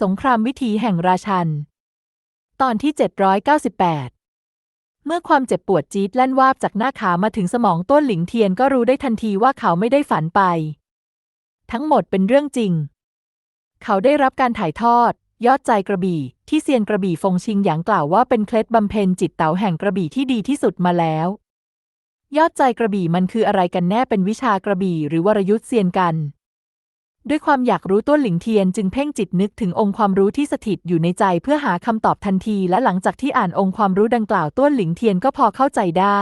สงครามวิถีแห่งราชัน ตอนที่ 798 เมื่อความเจ็บปวดจี๊ดแล่นวาบจากหน้าขามาถึงสมองต้นหลิงเทียนก็รู้ได้ทันทีว่าเขาไม่ได้ฝันไป ทั้งหมดเป็นเรื่องจริง เขาได้รับการถ่ายทอด ยอดใจกระบี่ ที่เซียนกระบี่ฟงชิงหยางกล่าวว่าเป็นเคล็ดบำเพ็ญจิตเต๋าแห่งกระบี่ที่ดีที่สุดมาแล้ว ยอดใจกระบี่มันคืออะไรกันแน่เป็นวิชากระบี่หรือวรยุทธ์เซียนกัน ด้วยความอยากรู้ต้นหลิงเทียนจึงเพ่งจิตนึกถึงองค์ความรู้ที่สถิตอยู่ในใจเพื่อหาคำตอบทันที และหลังจากที่อ่านองค์ความรู้ดังกล่าวต้นหลิงเทียนก็พอเข้าใจได้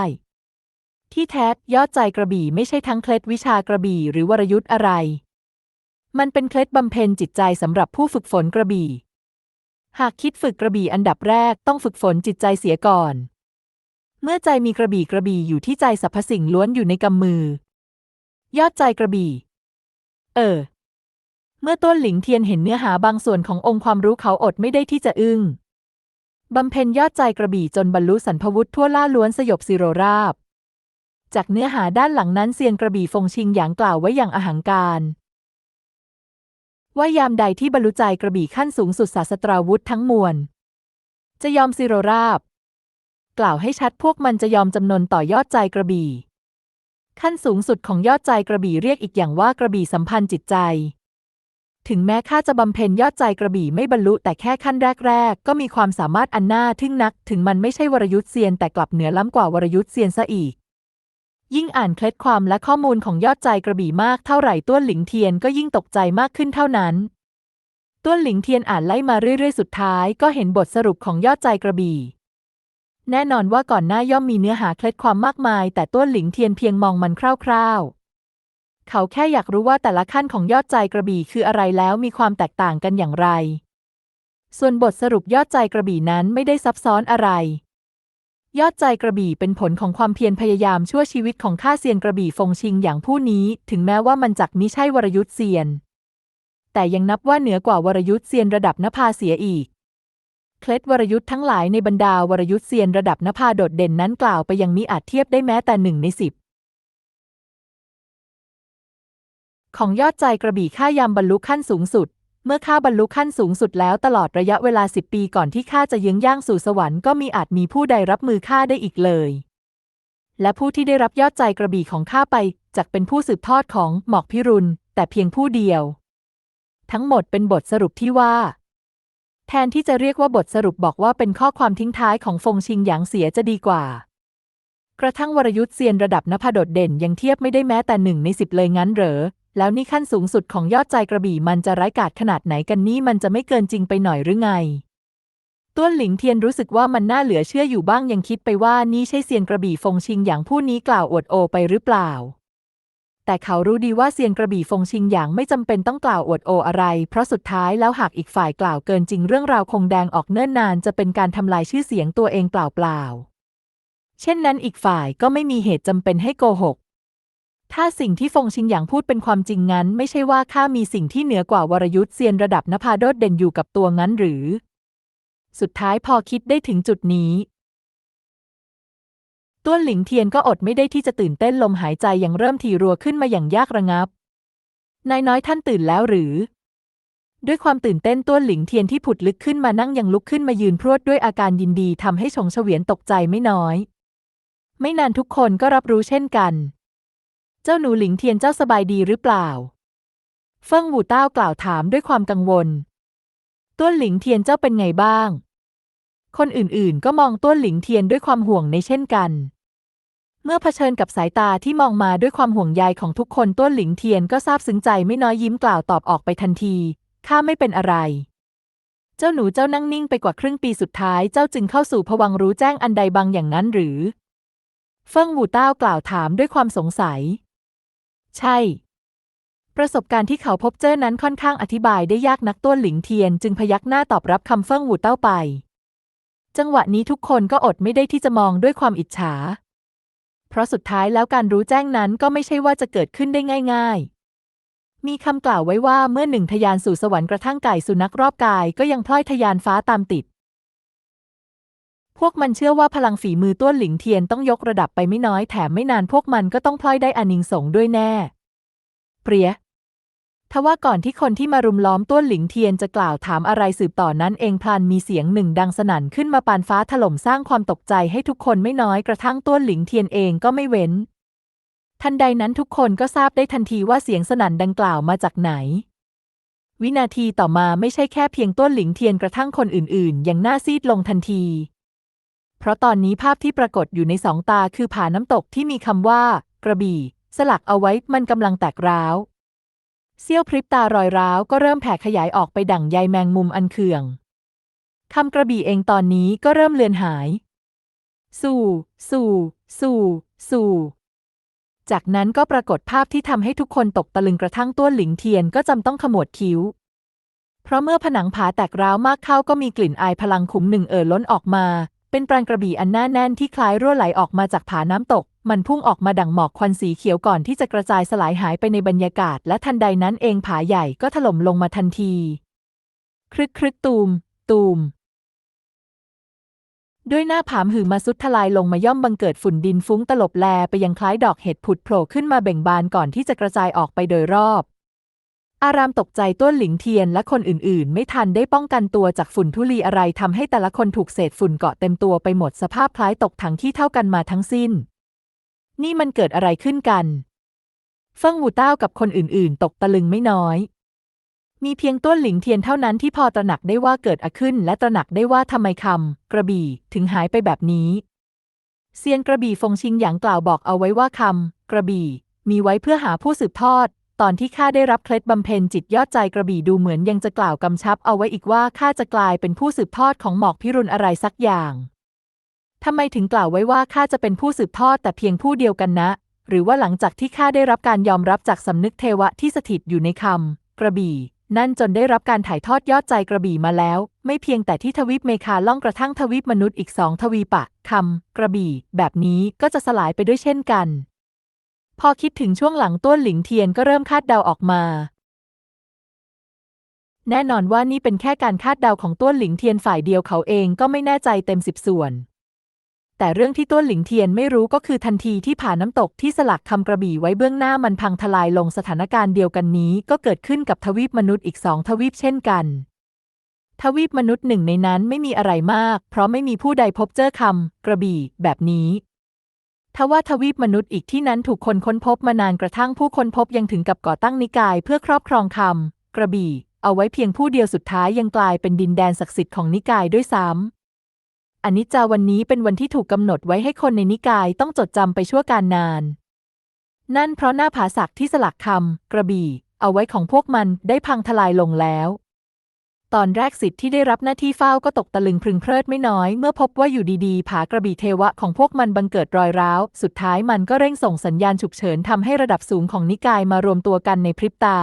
ที่แท้ยอดใจกระบี่ไม่ใช่ทั้งเคล็ดวิชากระบี่หรือวรยุทธ์อะไร มันเป็นเคล็ดบำเพ็ญจิตใจสำหรับผู้ฝึกฝนกระบี่ หากคิดฝึกกระบี่อันดับแรกต้องฝึกฝนจิตใจเสียก่อน เมื่อใจมีกระบี่กระบี่อยู่ที่ใจสรรพสิ่งล้วนอยู่ในกำมือ ยอดใจกระบี่ เออ เมื่อต้นหลิงเทียนเห็นเนื้อหาบางส่วนขององค์ความรู้เขาอดไม่ได้ที่จะอึ้งบำเพ็ญยอดใจกระบี่จนบรรลุสันพวุธทั่วล่าล้วนสยบสิโรราบ จากเนื้อหาด้านหลังนั้นเซียนกระบี่ฟงชิงหยางกล่าวไว้อย่างอหังการ ว่ายามใดที่บรรลุใจกระบี่ขั้นสูงสุดศาสตราวุธทั้งมวล จะยอมสิโรราบ กล่าวให้ชัดพวกมันจะยอมจำนนต่อยอดใจกระบี่ ขั้นสูงสุดของยอดใจกระบี่เรียกอีกอย่างว่ากระบี่สัมพันธ์จิตใจ ถึงแม้ข้าจะบำเพ็ญยอดใจกระบี่ไม่บรรลุแต่แค่ขั้นแรก ๆ ก็มีความสามารถอันน่าทึ่งนัก ถึงมันไม่ใช่วรยุทธ์เซียนแต่กลับเหนือล้ำกว่าวรยุทธ์เซียนซะอีก ยิ่งอ่านเคล็ดความและข้อมูลของยอดใจกระบี่มากเท่าไหร่ต้วนหลิงเทียนก็ยิ่งตกใจมากขึ้นเท่านั้นต้วนหลิงเทียนอ่านไล่มาเรื่อยๆ สุดท้ายก็เห็นบทสรุปของยอดใจกระบี่แน่นอนว่าก่อนหน้าย่อมมีเนื้อหาเคล็ดความมากมาย แต่ต้วนหลิงเทียนเพียงมองมันคร่าวๆ เขาแค่อยากรู้ว่าแต่ละขั้นของยอดใจกระบี่คืออะไรแล้วมีความแตกต่างกันอย่างไร ส่วนบทสรุปยอดใจกระบี่นั้นไม่ได้ซับซ้อนอะไร ยอดใจกระบี่เป็นผลของความเพียรพยายามชั่วชีวิตของข้าเซียนกระบี่ฟงชิงอย่างผู้นี้ ถึงแม้ว่ามันจักมิใช่วรยุทธ์เซียน แต่ยังนับว่าเหนือกว่าวรยุทธ์เซียนระดับนภาเสียอีกเคล็ดวรยุทธ์ทั้งหลายในบรรดาวรยุทธ์เซียนระดับนภาโดดเด่นนั้นกล่าวไปยังมิอาจเทียบได้แม้แต่หนึ่งในสิบ ของยอดใจกระบี่ข้ายามบรรลุขั้นสูงสุด เมื่อข้าบรรลุขั้นสูงสุดแล้วตลอดระยะเวลาสิบปีก่อนที่ข้าจะยืงย่างสู่สวรรค์ก็มีอาจมีผู้ใดรับมือข้าได้อีกเลย และผู้ที่ได้รับยอดใจกระบี่ของข้าไปจักเป็นผู้สืบทอดของหมอกพิรุณแต่เพียงผู้เดียว ทั้งหมดเป็นบทสรุปที่ว่า แทนที่จะเรียกว่าบทสรุปบอกว่าเป็นข้อความทิ้งท้ายของฟงชิงหยางเสียจะดีกว่ากระทั่งวรยุทธ์เซียนระดับนภดดเด่นยังเทียบไม่ได้แม้แต่หนึ่งในสิบเลยงั้นเหรอ แล้วนี่ขั้นสูงสุดของยอดใจกระบี่มันจะร้ายกาจขนาดไหนกันนี่มันจะไม่เกินจริงไปหน่อยหรือไง ต้วนหลิงเทียนรู้สึกว่ามันน่าเหลือเชื่ออยู่บ้างยังคิดไปว่านี่ใช่เซียนกระบี่ฟงชิงอย่างผู้นี้กล่าวอวดโอไปหรือเปล่า แต่เขารู้ดีว่าเซียนกระบี่ฟงชิงอย่างไม่จำเป็นต้องกล่าวอวดโออะไร เพราะสุดท้ายแล้วหากอีกฝ่ายกล่าวเกินจริงเรื่องราวคงแดงออกเนิ่นนานจะเป็นการทำลายชื่อเสียงตัวเองเปล่าๆเช่นนั้นอีกฝ่ายก็ไม่มีเหตุจำเป็นให้โกหก ถ้าสิ่งที่ฟงชิงหยางพูดเป็นความจริงงั้น ไม่ใช่ว่าข้ามีสิ่งที่เหนือกว่าวรยุทธ์เซียนระดับนภาโดดเด่นอยู่กับตัวงั้นหรือ สุดท้ายพอคิดได้ถึงจุดนี้ต้วนหลิงเทียนก็อดไม่ได้ที่จะตื่นเต้นลมหายใจยังเริ่มถี่รัวขึ้นมาอย่างยากระงับ นายน้อยท่านตื่นแล้วหรือ ด้วยความตื่นเต้นต้วนหลิงเทียนที่ผุดลึกขึ้นมานั่งยังลุกขึ้นมายืนพรวดด้วยอาการยินดีทำให้ชงเฉวียนตกใจไม่น้อย ไม่นานทุกคนก็รับรู้เช่นกัน จ้าหนูหลิงเทียนเจ้าสบายดีหรือเปล่า เฟิ่งหูเต้ากล่าวถามด้วยความกังวล ต้วนหลิงเทียนเจ้าเป็นไงบ้าง คนอื่นๆ ก็มองต้วนหลิงเทียนด้วยความห่วงในเช่นกัน เมื่อเผชิญกับสายตาที่มองมาด้วยความห่วงใยของทุกคนต้วนหลิงเทียนก็ซาบซึ้งใจไม่น้อยยิ้มกล่าวตอบออกไปทันที ข้าไม่เป็นอะไร เจ้าหนูเจ้านั่งนิ่งไปกว่าครึ่งปีสุดท้ายเจ้าจึงเข้าสู่ภวังรู้แจ้งอันใดบางอย่างนั้นหรือ เฟิ่งหูเต้ากล่าวถามด้วยความสงสัย ใช่ ประสบการณ์ที่เขาพบเจอนั้นค่อนข้างอธิบายได้ยากนักต้วนหลิงเทียนจึงพยักหน้าตอบรับคำเฟิ่งหูเต้าไป จังหวะนี้ทุกคนก็อดไม่ได้ที่จะมองด้วยความอิจฉา เพราะสุดท้ายแล้วการรู้แจ้งนั้นก็ไม่ใช่ว่าจะเกิดขึ้นได้ง่าย ๆมีคำกล่าวไว้ว่าเมื่อหนึ่งทะยานสู่สวรรค์กระทั่งไก่สุนัขรอบกายก็ยังพลอยทะยานฟ้าตามติด พวกมันเชื่อว่าพลังฝีมือต้วนหลิงเทียนต้องยกระดับไปไม่น้อยแถมไม่นานพวกมันก็ต้องพลอยได้อานิงสงส์ด้วยแน่ เปรียทว่าก่อนที่คนที่มารุมล้อมต้วนหลิงเทียนจะกล่าวถามอะไรสืบต่อนั้นเองพลันมีเสียงหนึ่งดังสนั่นขึ้นมาปานฟ้าถล่มสร้างความตกใจให้ทุกคนไม่น้อยกระทั่งต้วนหลิงเทียนเองก็ไม่เว้น ทันใดนั้นทุกคนก็ทราบได้ทันทีว่าเสียงสนั่นดังกล่าวมาจากไหน วินาทีต่อมาไม่ใช่แค่เพียงต้วนหลิงเทียนกระทั่งคนอื่นๆยังหน้าซีดลงทันที เพราะตอนนี้ภาพที่ปรากฏอยู่ในสองตาคือผาน้ำตกที่มีคำว่า กระบี่ สลักเอาไว้มันกำลังแตกร้าว เสี้ยวพริบตารอยร้าวก็เริ่มแผ่ขยายออกไปดั่งใยแมงมุมอันเคืองคำกระบี่เองตอนนี้ก็เริ่มเลือนหาย สู่ สู่ สู่ สู่จากนั้นก็ปรากฏภาพที่ทำให้ทุกคนตกตะลึงกระทั่งต้วหลิงเทียนก็จำต้องขมวดคิ้ว เพราะเมื่อผนังผาแตกร้าวมากเข้าก็มีกลิ่นอายพลังขุมหนึ่งเอ่อล้นออกมา เป็นปราณกระบี่อันหน้าแน่นที่คล้ายรั่วไหลออกมาจากผาน้ำตก มันพุ่งออกมาดั่งหมอกควันสีเขียวก่อนที่จะกระจายสลายหายไปในบรรยากาศ และทันใดนั้นเองผาใหญ่ก็ถล่มลงมาทันที ครึกครึกตูม ตูม ด้วยหน้าผามหือมาสุดทลายลงมาย่อมบังเกิดฝุ่นดินฟุ้งตลบแลไปยังคล้ายดอกเห็ดผุดโผล่ขึ้นมาเบ่งบานก่อนที่จะกระจายออกไปโดยรอบ อารามตกใจต้นหลิงเทียนและคนอื่นๆ ไม่ทันได้ป้องกันตัวจากฝุ่นทุลีอะไรทำให้แต่ละคนถูกเศษฝุ่นเกาะเต็มตัวไปหมดสภาพคล้ายตกถังที่เท่ากันมาทั้งสิ้น นี่มันเกิดอะไรขึ้นกัน เฟิงหูเต้ากับคนอื่นๆ ตกตะลึงไม่น้อย มีเพียงต้นหลิงเทียนเท่านั้นที่พอตระหนักได้ว่าเกิดอะไรขึ้น และตระหนักได้ว่าทำไมคำกระบี่ถึงหายไปแบบนี้เซียนกระบี่ฟงชิงหยางกล่าวบอกเอาไว้ว่าคำกระบี่มีไว้เพื่อหาผู้สืบทอด ตอนที่ข้าได้รับเคล็ดบำเพ็ญจิตยอดใจกระบี่ดูเหมือนยังจะกล่าวกำชับเอาไว้อีกว่าข้าจะกลายเป็นผู้สืบทอดของหมอกพิรุณอะไรสักอย่างทำไมถึงกล่าวไว้ว่าข้าจะเป็นผู้สืบทอดแต่เพียงผู้เดียวกันนะ หรือว่าหลังจากที่ข้าได้รับการยอมรับจากสำนึกเทวะที่สถิตอยู่ในคำกระบี่ นั่นจนได้รับการถ่ายทอดยอดใจกระบี่มาแล้ว ไม่เพียงแต่ที่ทวีปเมคาล่องกระทั่งทวีปมนุษย์อีกสองทวีปะคำกระบี่ แบบนี้ก็จะสลายไปด้วยเช่นกัน พอคิดถึงช่วงหลังต้วนหลิงเทียนก็เริ่มคาดเดาออกมา แน่นอนว่านี่เป็นแค่การคาดเดาของต้วนหลิงเทียนฝ่ายเดียวเขาเองก็ไม่แน่ใจเต็มสิบส่วน แต่เรื่องที่ต้วนหลิงเทียนไม่รู้ก็คือทันทีที่ผ่านน้ำตกที่สลักคำกระบี่ไว้เบื้องหน้ามันพังทลายลงสถานการณ์เดียวกันนี้ ก็เกิดขึ้นกับทวีปมนุษย์อีกสองทวีปเช่นกัน ทวีปมนุษย์หนึ่งในนั้นไม่มีอะไรมาก เพราะไม่มีผู้ใดพบเจอคำกระบี่แบบนี้ ทว่าทวีปมนุษย์อีกที่นั้นถูกคนค้นพบมานานกระทั่งผู้ค้นพบยังถึงกับก่อตั้งนิกายเพื่อครอบครองคำกระบี่ เอาไว้เพียงผู้เดียวสุดท้ายยังกลายเป็นดินแดนศักดิ์สิทธิ์ของนิกายด้วยซ้ำอนิจจาวันนี้เป็นวันที่ถูกกำหนดไว้ให้คนในนิกายต้องจดจำไปชั่วการนาน นั่นเพราะหน้าผาศักที่สลักคำกระบี่ เอาไว้ของพวกมันได้พังทลายลงแล้ว ตอนแรกสิทธิ์ที่ได้รับหน้าที่เฝ้าก็ตกตะลึงพึงเพลิดไม่น้อย เมื่อพบว่าอยู่ดีๆ ผากระบี่เทวะของพวกมันบังเกิดรอยร้าว สุดท้ายมันก็เร่งส่งสัญญาณฉุกเฉินทำให้ระดับสูงของนิกายมารวมตัวกันในพริบตา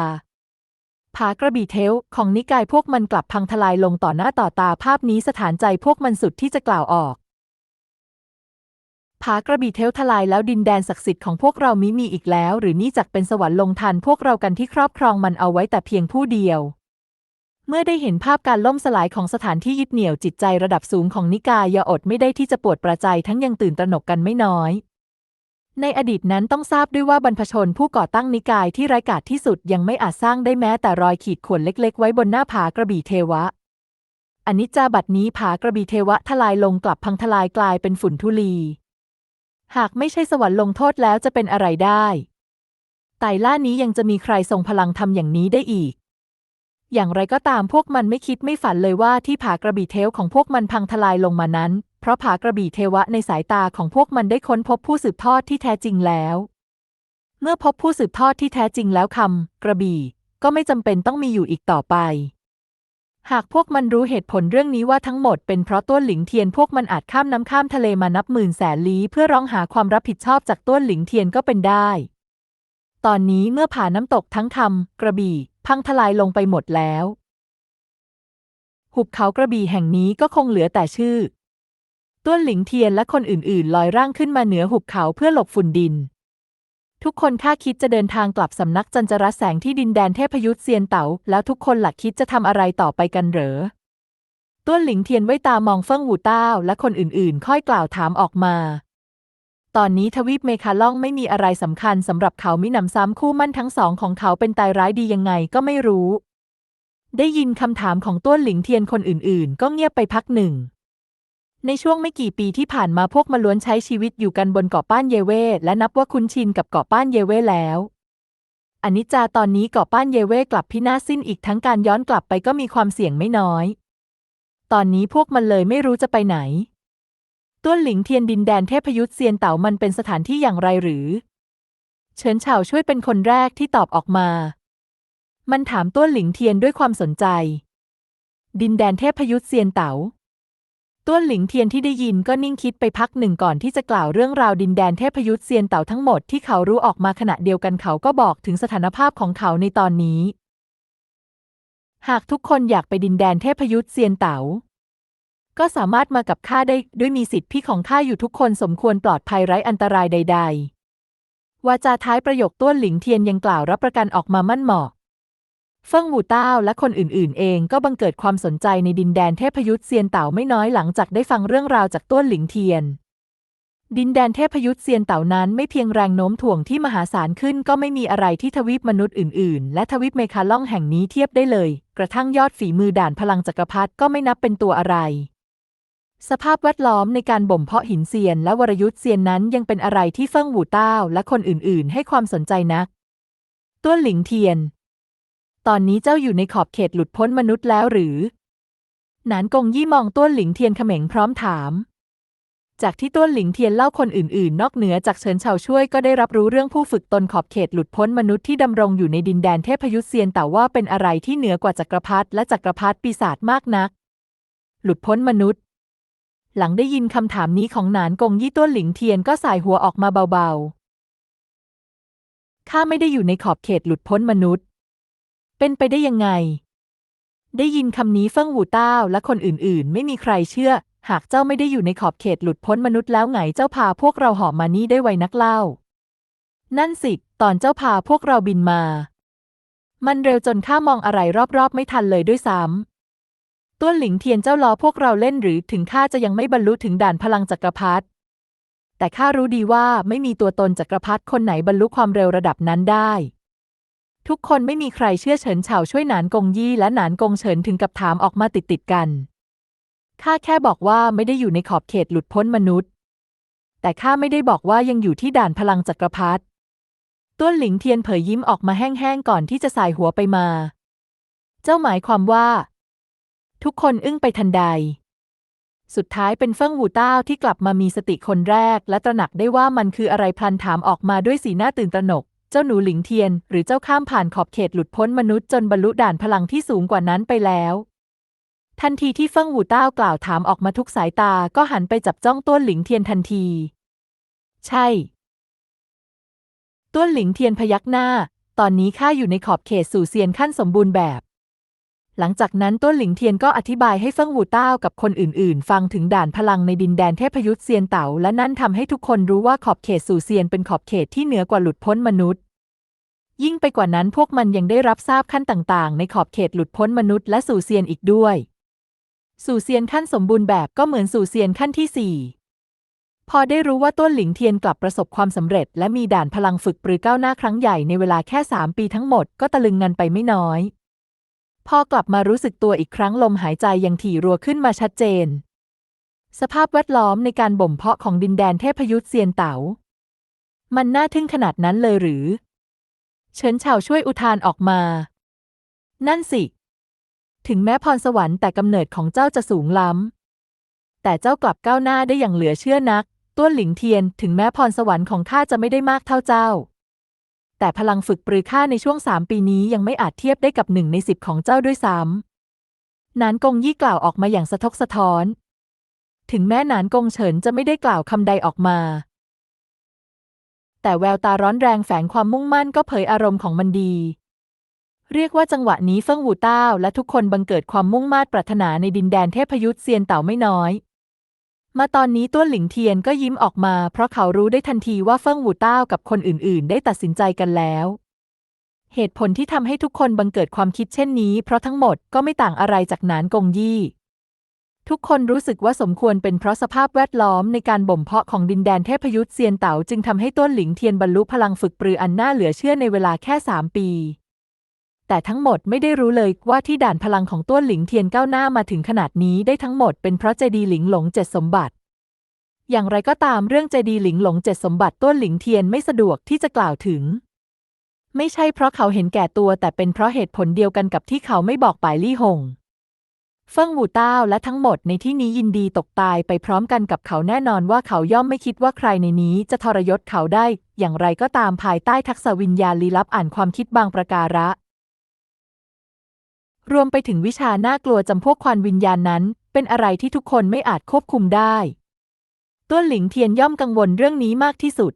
ผากระบี่เทวของนิกายพวกมันกลับพังทลายลงต่อหน้าต่อตาภาพนี้สถานใจพวกมันสุดที่จะกล่าวออกผากระบี่เทวทลายแล้วดินแดนศักดิ์สิทธิ์ของพวกเรามิมีอีกแล้ว หรือนี่จักเป็นสวรรค์ลงทันพวกเรากันที่ครอบครองมันเอาไว้แต่เพียงผู้เดียว เมื่อได้เห็นภาพการล่มสลายของสถานที่ยึดเหนี่ยวจิตใจระดับสูงของนิกายอย่าอดไม่ได้ที่จะปวดประใจทั้งยังตื่นตระหนกกันไม่น้อย ในอดีตนั้นต้องทราบด้วยว่าบรรพชนผู้ก่อตั้งนิกายที่ไร้กาจที่สุดยังไม่อาจสร้างได้แม้แต่รอยขีดข่วนเล็กๆ ไว้บนหน้าผากระบี่เทวะอนิจจาบัดนี้ผากระบี่เทวะทลายลงกลับพังทลายกลายเป็นฝุ่นทุลี หากไม่ใช่สวรรค์ลงโทษแล้วจะเป็นอะไรได้ไต่ล่านี้ยังจะมีใครทรงพลังทำอย่างนี้ได้อีก อย่างไรก็ตามพวกมันไม่คิดไม่ฝันเลยว่าที่ผากระบี่เทวของพวกมันพังทลายลงมานั้น เพราะผากระบี่เทวะในสายตาของพวกมันได้ค้นพบผู้สืบทอดที่แท้จริงแล้ว เมื่อพบผู้สืบทอดที่แท้จริงแล้วคำกระบี่ ก็ไม่จำเป็นต้องมีอยู่อีกต่อไป หากพวกมันรู้เหตุผลเรื่องนี้ว่าทั้งหมดเป็นเพราะต้วนหลิงเทียนพวกมันอาจข้ามน้ำข้ามทะเลมานับหมื่นแสนลี้เพื่อร้องหาความรับผิดชอบจากต้วนหลิงเทียนก็เป็นได้ ตอนนี้เมื่อผ่าน้ำตกทั้งคำกระบี่ พังทลายลงไปหมดแล้ว หุบเขากระบี่แห่งนี้ก็คงเหลือแต่ชื่อ ต้วนหลิงเทียนและคนอื่นๆ ลอยร่างขึ้นมาเหนือหุบเขาเพื่อหลบฝุ่นดิน ทุกคนคาดคิดจะเดินทางกลับสำนักจันจรัสแสงที่ดินแดนเทพยุทธเซียนเต๋าแล้วทุกคนหลักคิดจะทำอะไรต่อไปกันเหรอต้วนหลิงเทียนไว้ตามองเฟิ่งหูต้าและคนอื่นๆ ค่อยกล่าวถามออกมา ตอนนี้ทวีปเมคาล่องไม่มีอะไรสำคัญสำหรับเขามิหนำซ้ำคู่มั่นทั้งสองของเขาเป็นตายร้ายดียังไงก็ไม่รู้ ได้ยินคำถามของต้วนหลิงเทียนคนอื่นๆ ก็เงียบไปพักหนึ่ง ในช่วงไม่กี่ปีที่ผ่านมาพวกมาล้วนใช้ชีวิตอยู่กันบนเกาะป้านเยเว่และนับว่าคุ้นชินกับเกาะป้านเยเวแล้วอนิจจาตอนนี้เกาะป้านเยเว่กลับพินาศสิ้นอีกทั้งการย้อนกลับไปก็มีความเสี่ยงไม่น้อย ตอนนี้พวกมันเลยไม่รู้จะไปไหน ต้วนหลิงเทียนดินแดนเทพยุทธเซียนเต๋ามันเป็นสถานที่อย่างไรหรือ เฉินเฉาช่วยเป็นคนแรกที่ตอบออกมา มันถามต้วนหลิงเทียนด้วยความสนใจ ดินแดนเทพยุทธเซียนเต๋าต้วนหลิงเทียนที่ได้ยินก็นิ่งคิดไปพักหนึ่งก่อนที่จะกล่าวเรื่องราวดินแดนเทพยุทธเซียนเต๋าทั้งหมดที่เขารู้ออกมาขณะเดียวกันเขาก็บอกถึงสถานภาพของเขาในตอนนี้ หากทุกคนอยากไปดินแดนเทพยุทธเซียนเต๋า ก็สามารถมากับข้าได้ด้วยมีสิทธิพี่ของข้าอยู่ทุกคนสมควรปลอดภัยไร้อันตรายใด ๆ วาจาท้ายประโยคต้วนหลิงเทียนยังกล่าวรับประกันออกมามั่นเหมาะเฟิ่งหูต้าและคนอื่นๆ เองก็บังเกิดความสนใจในดินแดนเทพยุทธเซียนเต่าไม่น้อยหลังจากได้ฟังเรื่องราวจากต้วนหลิงเทียน ดินแดนเทพยุทธเซียนเต่านั้นไม่เพียงแรงโน้มถ่วงที่มหาศาลขึ้น ก็ไม่มีอะไรที่ทวีปมนุษย์อื่น ๆ และทวีปเมคาล่องแห่งนี้เทียบได้เลย กระทั่งยอดฝีมือด่านพลังจักรพรรดิก็ไม่นับเป็นตัวอะไร สภาพแวดล้อมในการบ่มเพาะหินเซียนและวรยุทธ์เซียนนั้นยังเป็นอะไรที่เฟิ่งหูต้าและคนอื่นๆ ให้ความสนใจนัก ต้วนหลิงเทียน ตอนนี้เจ้าอยู่ในขอบเขตหลุดพ้นมนุษย์แล้วหรือ หนานกงยี่มองต้วนหลิงเทียนเขม็งพร้อมถาม จากที่ต้วนหลิงเทียนเล่าคนอื่นๆ นอกเหนือจากเฉินเฉาช่วยก็ได้รับรู้เรื่องผู้ฝึกตนขอบเขตหลุดพ้นมนุษย์ที่ดำรงอยู่ในดินแดนเทพยุทธเซียนแต่ว่าเป็นอะไรที่เหนือกว่าจักรพรรดิและจักรพรรดิปีศาจมากนัก หลุดพ้นมนุษย์ หลังได้ยินคำถามนี้ของหนานกงยี่ต้วนหลิงเทียนก็สายหัวออกมาเบาๆ ข้าไม่ได้อยู่ในขอบเขตหลุดพ้นมนุษย์ เป็นไปได้ยังไง ได้ยินคำนี้เฟิ่งหูต้าวและคนอื่นๆ ไม่มีใครเชื่อ หากเจ้าไม่ได้อยู่ในขอบเขตหลุดพ้นมนุษย์แล้วไงเจ้าพาพวกเราหอมมานี่ได้ไวนักเล่า นั่นสิ ตอนเจ้าพาพวกเราบินมา มันเร็วจนข้ามองอะไรรอบๆ ไม่ทันเลยด้วยซ้ำ ต้วนหลิงเทียนเจ้าล้อพวกเราเล่นหรือถึงข้าจะยังไม่บรรลุถึงด่านพลังจักรพรรดิแต่ข้ารู้ดีว่าไม่มีตัวตนจักรพรรดิคนไหนบรรลุความเร็วระดับนั้นได้ ทุกคนไม่มีใครเชื่อเฉินเฉาช่วยหนานกงยี่และหนานกงเฉินถึงกับถามออกมาติดติดกันข้าแค่บอกว่าไม่ได้อยู่ในขอบเขตหลุดพ้นมนุษย์ แต่ข้าไม่ได้บอกว่ายังอยู่ที่ด่านพลังจักรพรรดิต้วนหลิงเทียนเผยยิ้มออกมาแห้งๆก่อนที่จะสายหัวไปมา เจ้าหมายความว่า ทุกคนอึ้งไปทันใด สุดท้ายเป็นเฟิ่งหูต้าที่กลับมามีสติคนแรก และตระหนักได้ว่ามันคืออะไรพลันถามออกมาด้วยสีหน้าตื่นตระหนก เจ้าหนูหลิงเทียน หรือเจ้าข้ามผ่านขอบเขตหลุดพ้นมนุษย์จนบรรลุด่านพลังที่สูงกว่านั้นไปแล้วทันทีที่เฟิ่งหูต้ากล่าวถามออกมาทุกสายตาก็หันไปจับจ้องต้วนหลิงเทียนทันที ใช่ ต้วนหลิงเทียนพยักหน้า ตอนนี้ข้าอยู่ในขอบเขตสู่เซียนขั้นสมบูรณ์แบบ หลังจากนั้นต้นหลิงเทียนก็อธิบายให้เฟิ่งหูต้ากับคนอื่น ๆ ฟังถึงด่านพลังในดินแดนเทพยุทธเซียนเต๋าและนั่นทำให้ทุกคนรู้ว่าขอบเขตสู่เซียนเป็นขอบเขตที่เหนือกว่าหลุดพ้นมนุษย์ ยิ่งไปกว่านั้นพวกมันยังได้รับทราบขั้นต่าง ๆ ในขอบเขตหลุดพ้นมนุษย์และสู่เซียนอีกด้วย สู่เซียนขั้นสมบูรณ์แบบก็เหมือนสู่เซียนขั้นที่สี่พอได้รู้ว่าต้นหลิงเทียนกลับประสบความสำเร็จ และมีด่านพลังฝึกปรือก้าวหน้าครั้งใหญ่ในเวลาแค่สามปีทั้งหมดก็ตะลึงงันไปไม่น้อย พอกลับมารู้สึกตัวอีกครั้งลมหายใจยังถี่รัวขึ้นมาชัดเจน สภาพแวดล้อมในการบ่มเพาะของดินแดนเทพยุทธเซียนเต๋า มันน่าทึ่งขนาดนั้นเลยหรือ เฉินเฉาช่วยอุทานออกมา นั่นสิ ถึงแม้พรสวรรค์แต่กำเนิดของเจ้าจะสูงล้ำ แต่เจ้ากลับก้าวหน้าได้อย่างเหลือเชื่อนัก ต้วนหลิงเทียน ถึงแม้พรสวรรค์ของข้าจะไม่ได้มากเท่าเจ้า แต่พลังฝึกปรือข้าในช่วงสามปีนี้ยังไม่อาจเทียบได้กับหนึ่งในสิบของเจ้าด้วยซ้ำนานกงยี่กล่าวออกมาอย่างสะทกสะท้อน ถึงแม้นานกงเฉินจะไม่ได้กล่าวคำใดออกมา แต่แววตาร้อนแรงแฝงความมุ่งมั่นก็เผยอารมณ์ของมันดี เรียกว่าจังหวะนี้เฟิ่งหูต้าและทุกคนบังเกิดความมุ่งมา่ปรารถนาในดินแดนเทพยุทธเซียนเต่าไม่น้อย มาตอนนี้ต้วนหลิงเทียนก็ยิ้มออกมา เพราะเขารู้ได้ทันทีว่าเฟิ่งหูต้ากับคนอื่น ๆ ได้ตัดสินใจกันแล้ว เหตุผลที่ทำให้ทุกคนบังเกิดความคิดเช่นนี้ เพราะทั้งหมดก็ไม่ต่างอะไรจากนานกงยี่ ทุกคนรู้สึกว่าสมควรเป็นเพราะสภาพแวดล้อมในการบ่มเพาะของดินแดนเทพยุทธเซียนเต๋าจึงทำให้ต้นหลิงเทียนบรรลุพลังฝึกปรืออันน่าเหลือเชื่อในเวลาแค่สามปี แต่ทั้งหมดไม่ได้รู้เลยว่าที่ด่านพลังของต้นหลิงเทียนก้าวหน้ามาถึงขนาดนี้ได้ทั้งหมดเป็นเพราะเจดีหลิงหลงเจ็ดสมบัติ อย่างไรก็ตามเรื่องเจดีหลิงหลงเจ็ดสมบัติต้นหลิงเทียนไม่สะดวกที่จะกล่าวถึง ไม่ใช่เพราะเขาเห็นแก่ตัวแต่เป็นเพราะเหตุผลเดียวกันกับที่เขาไม่บอกปายลี่หง เฟิ่งหวูต้าและทั้งหมดในที่นี้ยินดีตกตายไปพร้อมกันกับเขาแน่นอนว่าเขาย่อมไม่คิดว่าใครในนี้จะทรยศเขาได้ อย่างไรก็ตามภายใต้ทักษะวิญญาณลี้ลับอ่านความคิดบางประการะ รวมไปถึงวิชาน่ากลัวจำพวกควันวิญญาณนั้น เป็นอะไรที่ทุกคนไม่อาจควบคุมได้ต้วนหลิงเทียนย่อมกังวลเรื่องนี้มากที่สุด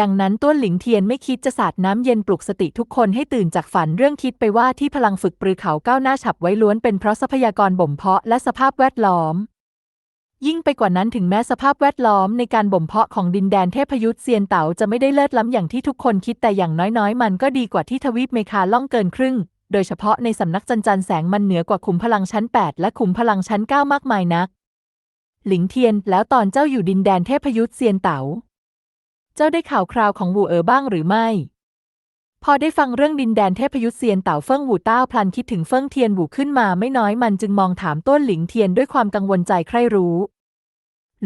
ดังนั้นต้วนหลิงเทียนไม่คิดจะสาดน้ำเย็นปลุกสติทุกคนให้ตื่นจากฝันเรื่องคิดไปว่าที่พลังฝึกปรือเขาก้าวหน้าฉับไว้ล้วนเป็นเพราะทรัพยากรบ่มเพาะและสภาพแวดล้อมยิ่งไปกว่านั้นถึงแม้สภาพแวดล้อมในการบ่มเพาะของดินแดนเทพยุทธเซียนเต๋าจะไม่ได้เลิศล้ำอย่างที่ทุกคนคิดแต่อย่างน้อยๆ มันก็ดีกว่าที่ทวีปเมคาล่องเกินครึ่ง โดยเฉพาะในสำนักจันจันแสงมันเหนือกว่าขุมพลังชั้น 8 และขุมพลังชั้น 9 มากมายนัก หลิงเทียนแล้วตอนเจ้าอยู่ดินแดนเทพยุทธเซียนเต๋า เจ้าได้ข่าวคราวของวูเอ๋อบ้างหรือไม่ พอได้ฟังเรื่องดินแดนเทพยุทธเซียนเต่าเฟิ่งหูต้าพลันคิดถึงเฟิ่งเทียนหูขึ้นมาไม่น้อยมันจึงมองถามต้นหลิงเทียนด้วยความกังวลใจใคร่รู้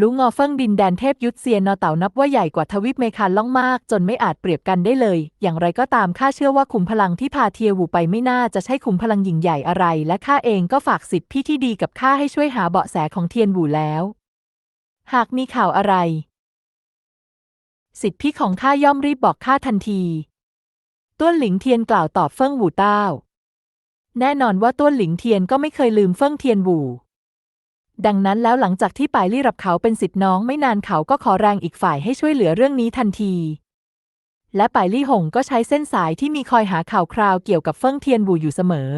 รู้งอเฟิ่งดินแดนเทพยุทธเซียนนอเต่านับว่าใหญ่กว่าทวีปเมคานล่องมาก จนไม่อาจเปรียบกันได้เลย อย่างไรก็ตามข้าเชื่อว่าขุมพลังที่พาเทียหูไปไม่น่าจะใช่ขุมพลังยิ่งใหญ่อะไร และข้าเองก็ฝากสิทธิ์พี่ที่ดีกับข้าให้ช่วยหาเบาะแสของเทียนหูแล้ว หากมีข่าวอะไร สิทธิพี่ของข้าย่อมรีบบอกข้าทันทีต้วนหลิงเทียนกล่าวตอบเฟิ่งหูเต้า แน่นอนว่าต้วนหลิงเทียนก็ไม่เคยลืมเฟิ่งเทียนหู ดังนั้นแล้วหลังจากที่ป่ายลี่รับเขาเป็นสิทธิน้องไม่นานเขาก็ขอแรงอีกฝ่ายให้ช่วยเหลือเรื่องนี้ทันที และป่ายลี่หงก็ใช้เส้นสายที่มีคอยหาข่าวคราวเกี่ยวกับเฟิ่งเทียนบูอยู่เสมอ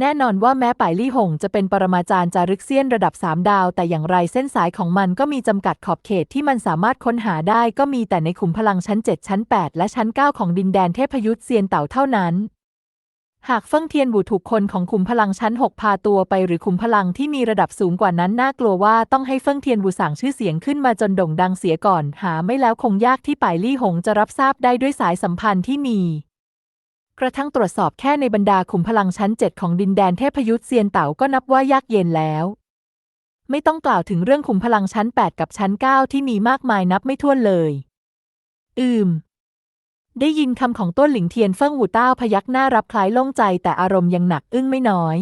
แน่นอนว่าแม้ป่ายลี่หงจะเป็นปรมาจารย์จารึกเซียนระดับสามดาว แต่อย่างไรเส้นสายของมันก็มีจำกัดขอบเขตที่มันสามารถค้นหาได้ก็มีแต่ในขุมพลังชั้น 7 ชั้น 8 และชั้น 9 ของดินแดนเทพยุทธเซียนเต่าเท่านั้น หากเฟิ่งเทียนบูถูกคนของขุมพลังชั้น 6 พาตัวไปหรือขุมพลังที่มีระดับสูงกว่านั้นน่ากลัวว่าต้องให้เฟิ่งเทียนบูสั่งชื่อเสียงขึ้นมาจนโด่งดังเสียก่อน หาไม่แล้วคงยากที่ป่ายลี่หงจะรับทราบได้ด้วยสายสัมพันธ์ที่มี กระทั่งตรวจสอบแค่ในบรรดาขุมพลังชั้น 7 ของดินแดนเทพยุทธเซียนเต๋าก็นับว่ายากเย็นแล้ว ไม่ต้องกล่าวถึงเรื่องขุมพลังชั้น 8 กับชั้น 9 ที่มีมากมายนับไม่ถ้วนเลย อืม ได้ยินคำของต้นหลิงเทียนเฟิ่งหูต้าพยักหน้ารับคล้ายโล่งใจแต่อารมณ์ยังหนักอึ้งไม่น้อย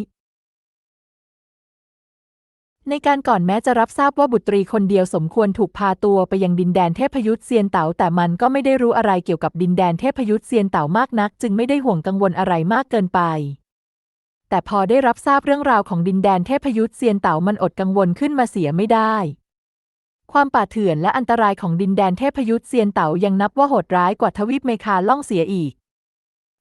ในการก่อนแม้จะรับทราบว่าบุตรีคนเดียวสมควรถูกพาตัวไปยังดินแดนเทพยุทธเซียนเต๋าแต่มันก็ไม่ได้รู้อะไรเกี่ยวกับดินแดนเทพยุทธเซียนเต๋ามากนัก จึงไม่ได้ห่วงกังวลอะไรมากเกินไปแต่พอได้รับทราบเรื่องราวของดินแดนเทพยุทธเซียนเต๋ามันอดกังวลขึ้นมาเสียไม่ได้ ความป่าเถื่อนและอันตรายของดินแดนเทพยุทธเซียนเต๋ายังนับว่าโหดร้ายกว่าทวีปเมคาล่องเสียอีก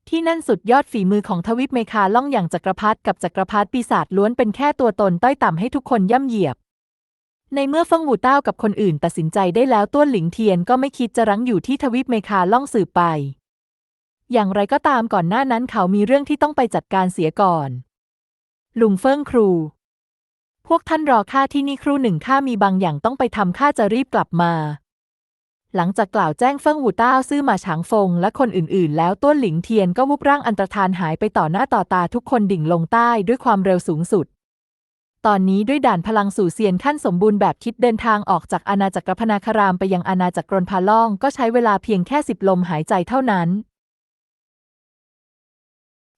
ที่นั่นสุดยอดฝีมือของทวีปเมคาล่องอย่างจักรพรรดิกับจักรพรรดิปีศาจล้วนเป็นแค่ตัวตนต้อยต่ำให้ทุกคนย่ำเหยียบ ในเมื่อเฟิงหูเต้ากับคนอื่นตัดสินใจได้แล้วต้วนหลิงเทียนก็ไม่คิดจะรั้งอยู่ที่ทวีปเมคาล่องสืบไป อย่างไรก็ตามก่อนหน้านั้นเขามีเรื่องที่ต้องไปจัดการเสียก่อน ลุงเฟิงครู พวกท่านรอข้าที่นี่ครู่หนึ่งข้ามีบางอย่างต้องไปทำข้าจะรีบกลับมา หลังจากกล่าวแจ้งเฟิงหูต้าซื่อมาฉางฟงและคนอื่นๆ แล้วต้วนหลิงเทียนก็วุบร่างอันตรธานหายไปต่อหน้าต่อตาทุกคนดิ่งลงใต้ด้วยความเร็วสูงสุด ตอนนี้ด้วยด่านพลังสู่เซียนขั้นสมบูรณ์แบบคิดเดินทางออกจากอาณาจักรพนาคารามไปยังอาณาจักรกรนพาล่องก็ใช้เวลาเพียงแค่สิบลมหายใจเท่านั้น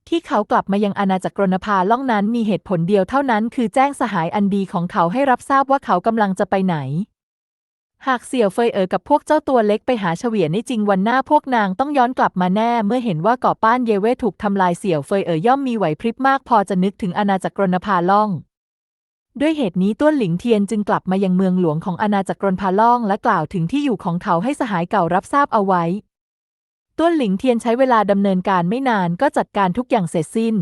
ที่เขากลับมายังอาณาจักรกรณภาล่องนั้นมีเหตุผลเดียวเท่านั้นคือแจ้งสหายอันดีของเขาให้รับทราบว่าเขากำลังจะไปไหน หากเสี่ยวเฟยเอ๋อกับพวกเจ้าตัวเล็กไปหาเฉวียนในจริงวันหน้าพวกนางต้องย้อนกลับมาแน่ เมื่อเห็นว่าเกาะป้านเยเว่ถูกทำลายเสี่ยวเฟยเอ๋อย่อมมีไหวพริบมากพอจะนึกถึงอาณาจักรกรณภาล่อง ด้วยเหตุนี้ต้วนหลิงเทียนจึงกลับมายังเมืองหลวงของอาณาจักรกรนพาล่อง และกล่าวถึงที่อยู่ของเขาให้สหายเก่ารับทราบเอาไว้ ต้วนหลิงเทียนใช้เวลาดำเนินการไม่นานก็จัดการทุกอย่างเสร็จสิ้น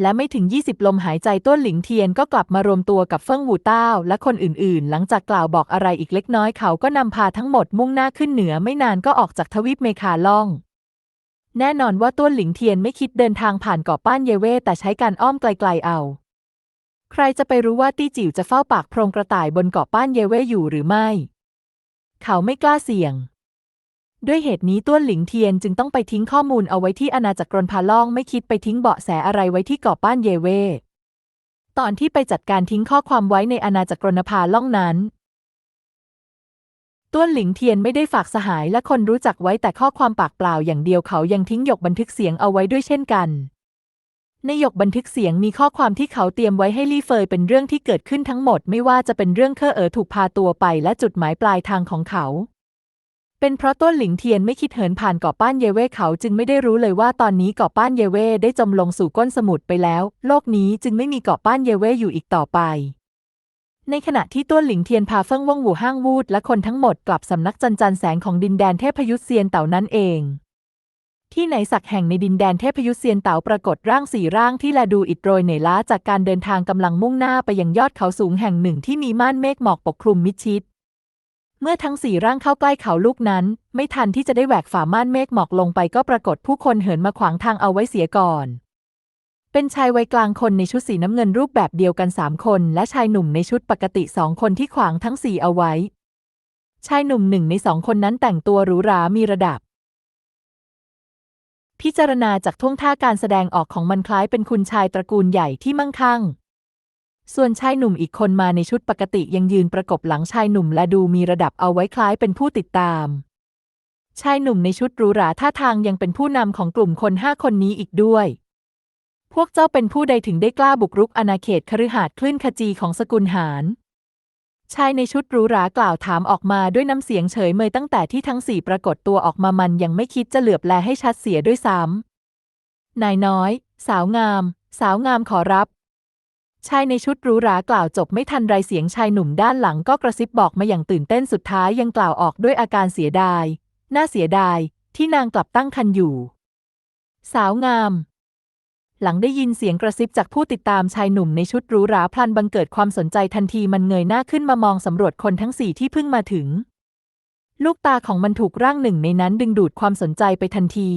และไม่ถึง 20 ลมหายใจต้วนหลิงเทียนก็กลับมารวมตัวกับเฟิ่งหูเต้า และคนอื่นๆ หลังจากกล่าวบอกอะไรอีกเล็กน้อยเขาก็นำพาทั้งหมดมุ่งหน้าขึ้นเหนือไม่นานก็ออกจากทวีปเมคาล่อง แน่นอนว่าต้วนหลิงเทียนไม่คิดเดินทางผ่านเกาะป้านเยเว่แต่ใช้การอ้อมไกลๆเอาใครจะไปรู้ว่าตี้จิ๋วจะเฝ้าปากโพรงกระต่ายบนเกาะป้านเยเว่อยู่หรือไม่ เขาไม่กล้าเสี่ยง ด้วยเหตุนี้ต้วนหลิงเทียนจึงต้องไปทิ้งข้อมูลเอาไว้ที่อาณาจักรกรนพาล่องไม่คิดไปทิ้งเบาะแสอะไรไว้ที่เกาะป้านเยเว่ตอนที่ไปจัดการทิ้งข้อความไว้ในอาณาจักรกรนพาล่องนั้นต้วนหลิงเทียนไม่ได้ฝากสหายและคนรู้จักไว้แต่ข้อความปากเปล่าอย่างเดียวเขายังทิ้งหยกบันทึกเสียงเอาไว้ด้วยเช่นกัน ในหยกบันทึกเสียงมีข้อความที่เขาเตรียมไว้ให้ลี่เฟยเป็นเรื่องที่เกิดขึ้นทั้งหมด ไม่ว่าจะเป็นเรื่องเคอเอ๋อถูกพาตัวไปและจุดหมายปลายทางของเขา เป็นเพราะต้นหลิงเทียนไม่คิดเหินผ่านเกาะป้านเยเว่เขาจึงไม่ได้รู้เลยว่าตอนนี้เกาะป้านเยเว่ได้จมลงสู่ก้นสมุทรไปแล้ว โลกนี้จึงไม่มีเกาะป้านเยเว่อยู่อีกต่อไป ในขณะที่ต้นหลิงเทียนพาเฟิ่งว่องหูห้างวูดและคนทั้งหมดกลับสำนักจันจันแสงของดินแดนเทพยุทธเซียนเต่านั้นเอง ที่ไหนสักแห่งในดินแดนเทพยุทธเซียนเต่าปรากฏร่างสี่ร่างที่แลดูอิดโรยเหนื่อยล้าจากการเดินทางกำลังมุ่งหน้าไปยังยอดเขาสูงแห่งหนึ่งที่มีม่านเมฆหมอกปกคลุมมิดชิด เมื่อทั้งสี่ร่างเข้าใกล้เขาลูกนั้น ไม่ทันที่จะได้แหวกฝ่าม่านเมฆหมอกลงไปก็ปรากฏผู้คนเหินมาขวางทางเอาไว้เสียก่อน เป็นชายวัยกลางคนในชุดสีน้ำเงินรูปแบบเดียวกันสามคน และชายหนุ่มในชุดปกติสองคนที่ขวางทั้งสี่เอาไว้ ชายหนุ่มหนึ่งในสองคนนั้นแต่งตัวหรูหรามีระดับ พิจารณาจากท่วงท่าการแสดงออกของมันคล้ายเป็นคุณชายตระกูลใหญ่ที่มั่งคั่ง ส่วนชายหนุ่มอีกคนมาในชุดปกติยังยืนประกบหลังชายหนุ่มและดูมีระดับเอาไว้คล้ายเป็นผู้ติดตาม ชายหนุ่มในชุดหรูหราท่าทางยังเป็นผู้นำของกลุ่มคนห้าคนนี้อีกด้วย พวกเจ้าเป็นผู้ใดถึงได้กล้าบุกรุกอาณาเขตคฤหาสน์คลื่นขจีของสกุลหานชายในชุดหรูหรากล่าวถามออกมาด้วยน้ำเสียงเฉยเมยตั้งแต่ที่ทั้งสี่ปรากฏตัวออกมามันยังไม่คิดจะเหลือบแลให้ชัดเสียด้วยซ้ำนายน้อย สาวงาม สาวงามขอรับ ชายในชุดหรูหรากล่าวจบไม่ทันไรเสียงชายหนุ่มด้านหลังก็กระซิบบอกมาอย่างตื่นเต้นสุดท้ายยังกล่าวออกด้วยอาการเสียดาย น่าเสียดายที่นางกลับตั้งคันอยู่ สาวงาม หลังได้ยินเสียงกระซิบจากผู้ติดตามชายหนุ่มในชุดหรูหราพลันบังเกิดความสนใจทันทีมันเงยหน้าขึ้นมามองสำรวจคนทั้งสี่ที่เพิ่งมาถึง ลูกตาของมันถูกร่างหนึ่งในนั้นดึงดูดความสนใจไปทันที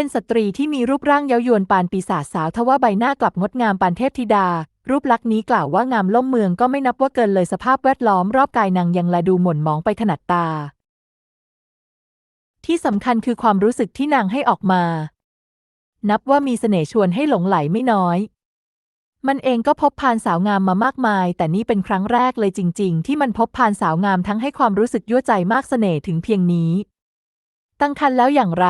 เป็นสตรีที่มีรูปร่างเย้ายวนปานปีศาจสาวทว่าใบหน้ากลับงดงามปานเทพธิดา รูปลักษณ์นี้กล่าวว่างามล่มเมืองก็ไม่นับว่าเกินเลยสภาพแวดล้อมรอบกายนางยังแลดูหม่นมองไปถนัดตา ที่สำคัญคือความรู้สึกที่นางให้ออกมา นับว่ามีเสน่ห์ชวนให้หลงไหลไม่น้อย มันเองก็พบพานสาวงามมามากมาย แต่นี่เป็นครั้งแรกเลยจริง ๆ ที่มันพบพานสาวงามทั้งให้ความรู้สึกยั่วใจมากเสน่ห์ถึงเพียงนี้ ตั้งคันแล้วอย่างไร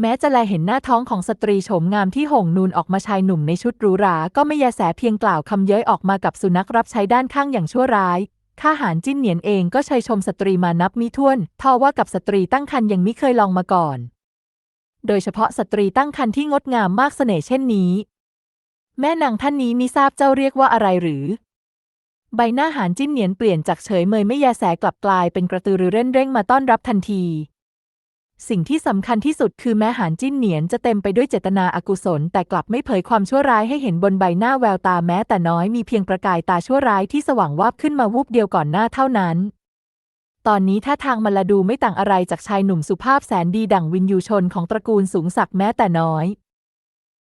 แม้จะแลเห็นหน้าท้องของสตรีโฉมงามที่ห่งนูนออกมาชายหนุ่มในชุดหรูหรา ก็ไม่ยาแสเพียงกล่าวคำเย้ยออกมากับสุนัขรับใช้ด้านข้างอย่างชั่วร้าย ข้าหารจิ้นเหนียนเองก็ชัยชมสตรีมานับมิถ้วนทว่ากับสตรีตั้งครรภ์ยังไมิเคยลองมาก่อน โดยเฉพาะสตรีตั้งครรภ์ที่งดงามมากเสน่ห์เช่นนี้ แม่นางท่านนี้มิทราบเจ้าเรียกว่าอะไรหรือ ใบหน้าหานจิ้นเหนียนเปลี่ยนจากเฉยเมยไม่ยาแสกลับกลายเป็นกระตือรือร้นเร่งมาต้อนรับทันที สิ่งที่สำคัญที่สุดคือแม้หานจิ้นเหนียนจะเต็มไปด้วยเจตนาอากุศล แต่กลับไม่เผยความชั่วร้ายให้เห็นบนใบหน้าแววตาแม้แต่น้อยมีเพียงประกายตาชั่วร้ายที่สว่างวาบขึ้นมาวูบเดียวก่อนหน้าเท่านั้น ตอนนี้ท่าทางมลาดูไม่ต่างอะไรจากชายหนุ่มสุภาพแสนดีดั่งวินยูชนของตระกูลสูงศักดิ์แม้แต่น้อย